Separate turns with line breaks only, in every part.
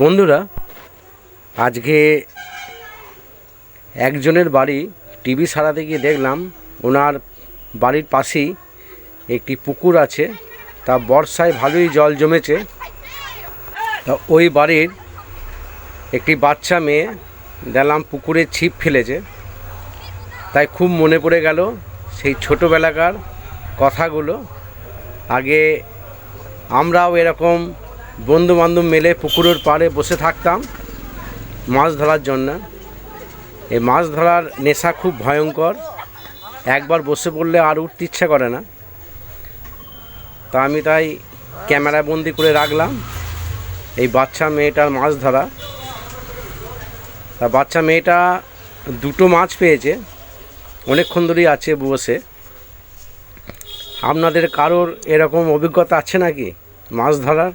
বন্ধুরা, আজকে একজনের বাড়ি টিভি সারাতে গিয়ে দেখলাম, ওনার বাড়ির পাশেই একটি পুকুর আছে, তা বর্ষায় ভালোই জল জমেছে। তা ওই বাড়ির একটি বাচ্চা মেয়ে দেখলাম পুকুরে ছিপ ফেলেছে। তাই খুব মনে পড়ে গেল সেই ছোটোবেলাকার কথাগুলো। আগে আমরাও এরকম বন্ধু বান্ধব মিলে পুকুরের পাড়ে বসে থাকতাম মাছ ধরার জন্য। এই মাছ ধরার নেশা খুব ভয়ঙ্কর। একবার বসে পড়লে আর উঠতে ইচ্ছা করে না। তা আমি তাই ক্যামেরা বন্দি করে রাখলাম। এই বাচ্চা মেয়েটার মাছ ধরা। তা বাচ্চা মেয়েটা দুটো মাছ পেয়েছে। অনেকক্ষণ ধরেই আছে বসে। আপনাদের কারোর এরকম অভিজ্ঞতা আছে নাকি মাছ ধরার?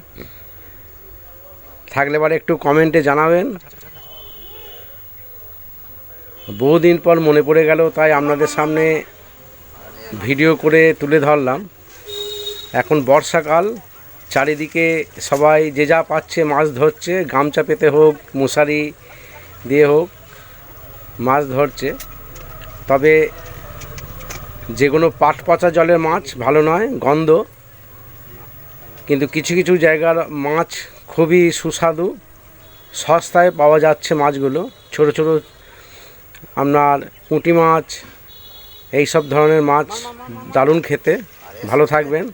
থাকলে পরে একটু কমেন্টে জানাবেন। বহুদিন পর মনে পড়ে গেল, তাই আপনাদের সামনে ভিডিও করে তুলে ধরলাম। এখন বর্ষাকাল, চারিদিকে সবাই যে যা পাচ্ছে মাছ ধরছে, গামছা পেতে হোক, মশারি দিয়ে হোক, মাছ ধরছে। তবে যে কোনো পাট পচা জলের মাছ ভালো নয়, গন্ধ। কিন্তু কিছু কিছু জায়গার মাছ খুবই সুস্বাদু। সস্তায় পাওয়া যাচ্ছে মাছগুলো। ছোট ছোট আপনার পুঁটি মাছ এই সব ধরনের মাছ দারুণ খেতে। ভালো থাকবেন।